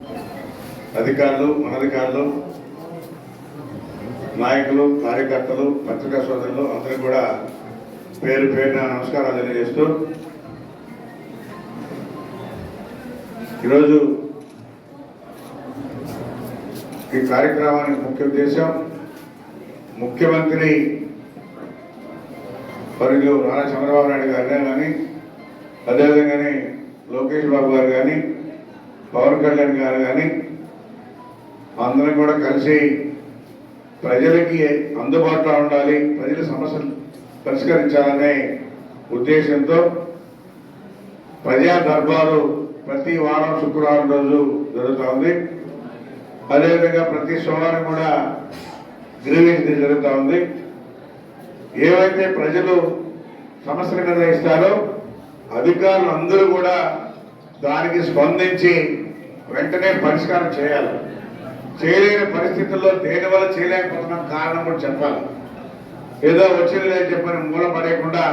అధికారులు అనధికారులు నాయకులు కార్యకర్తలు పత్రికా సోదరులు అందరూ కూడా పేరు పేరున నమస్కారాలు తెలియజేస్తూ ఈరోజు ఈ కార్యక్రమానికి ముఖ్య ఉద్దేశం ముఖ్యమంత్రి పరిధిలో నారా చంద్రబాబు నాయుడు గారు కానీ అదేవిధంగానే లోకేష్ బాబు గారు కానీ పవన్ కళ్యాణ్ గారు కానీ అందరం కూడా కలిసి ప్రజలకి అందుబాటులో ఉండాలి ప్రజల సమస్యలు పరిష్కరించాలనే ఉద్దేశంతో ప్రజా దర్బారు ప్రతి వారం శుక్రవారం రోజు జరుగుతూ అదేవిధంగా ప్రతి సోమవారం కూడా గ్రీవింగ్ జరుగుతూ ఉంది. ఏవైతే ప్రజలు సమస్యలు నిర్వహిస్తారో అధికారులు అందరూ కూడా దానికి స్పందించి వెంటనే పరిష్కారం చేయాలి. చేయలేని పరిస్థితుల్లో దేని వల్ల చేయలేకపోతున్నాం కారణం కూడా చెప్పాలి. ఏదో వచ్చింది లేదు చెప్పని మూలపడేయకుండా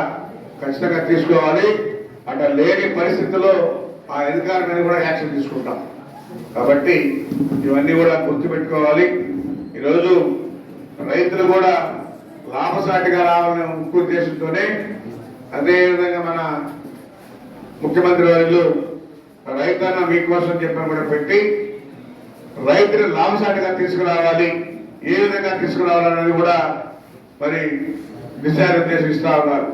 ఖచ్చితంగా తీసుకోవాలి. అట్లా లేని పరిస్థితుల్లో ఆ అధికారి మీద కూడా యాక్షన్ తీసుకుంటాం. కాబట్టి ఇవన్నీ కూడా గుర్తుపెట్టుకోవాలి. ఈరోజు రైతులు కూడా లాభసాటిగా రావాలనే ముఖ్య ఉద్దేశంతోనే అదేవిధంగా మన ముఖ్యమంత్రి వారిలో రైతన్న మీకోసం చెప్పని కూడా పెట్టి రైతుని లాభసాటిగా తీసుకురావాలి ఏ విధంగా తీసుకురావాలనేది కూడా మరి దిశానిర్దేశం ఇస్తా ఉన్నారు.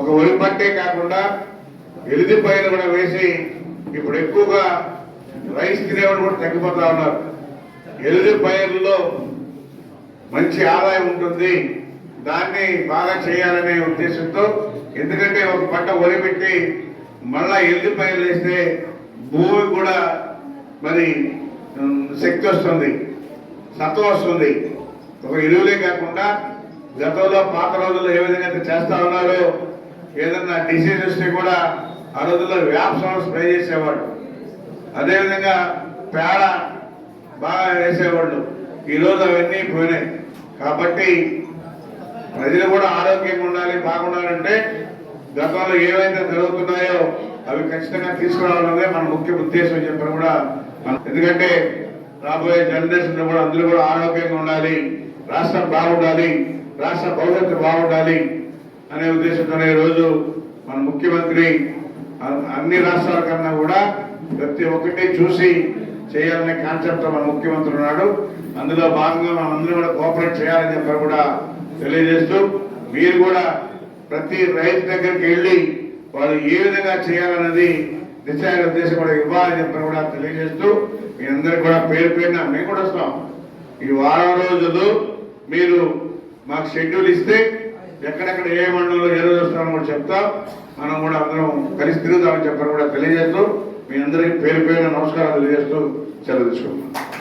ఒక ఒలి పట్టే కాకుండా ఎలిది పైన కూడా వేసి ఇప్పుడు ఎక్కువగా రైస్ తినేవాడు కూడా తగ్గిపోతా ఉన్నారు. ఎలిది పైర్లలో మంచి ఆదాయం ఉంటుంది దాన్ని బాగా చేయాలనే ఉద్దేశంతో ఎందుకంటే ఒక పంట ఒలి పెట్టి మళ్ళా ఎల్లి పైన వేస్తే భూమి కూడా మరి శక్తి వస్తుంది సత్వం వస్తుంది. ఒక ఎరువులే కాకుండా గతంలో పాత రోజుల్లో ఏ విధంగా అయితే చేస్తా ఉన్నారో ఏదన్నా డిసీజ్ వస్తే కూడా ఆ రోజుల్లో వ్యాప్సం స్ప్రే చేసేవాడు అదేవిధంగా పేడ బాగా వేసేవాళ్ళు. ఈరోజు అవన్నీ పోయినాయి. కాబట్టి ప్రజలు కూడా ఆరోగ్యంగా ఉండాలి బాగుండాలంటే గతంలో ఏవైతే జరుగుతున్నాయో అవి ఖచ్చితంగా తీసుకురావాలన్నదే మన ముఖ్య ఉద్దేశం చెప్పారు కూడా మన- ఎందుకంటే రాబోయే జనరేషన్ కూడా అందరూ కూడా ఆరోగ్యంగా ఉండాలి రాష్ట్రం బాగుండాలి రాష్ట్ర భవిష్యత్తు బాగుండాలి అనే ఉద్దేశంతోనే ఈరోజు మన ముఖ్యమంత్రి అన్ని రాష్ట్రాల కన్నా కూడా ప్రతి ఒక్కటి చూసి చేయాలనే కాన్సెప్ట్ మన ముఖ్యమంత్రి ఉన్నాడు. అందులో భాగంగా మనందరూ కూడా కోఆపరేట్ చేయాలని చెప్పారు కూడా తెలియజేస్తూ మీరు కూడా ప్రతి రైతు దగ్గరికి వెళ్ళి వాళ్ళు ఏ విధంగా చేయాలన్నది దిశానిర్దేశం కూడా ఇవ్వాలని చెప్పని కూడా తెలియజేస్తూ మీ అందరికి కూడా పేరు పేరున మేము కూడా వస్తాం. ఈ వారం రోజులు మీరు మాకు షెడ్యూల్ ఇస్తే ఎక్కడెక్కడ ఏ మండలంలో ఏ రోజు వస్తామని కూడా చెప్తాం. మనం కూడా అందరం కలిసి తిరుగుతామని చెప్పని కూడా తెలియజేస్తూ మీ అందరికీ పేరు పేరున నమస్కారాలు తెలియజేస్తూ సెలవు తీసుకుంటున్నాం.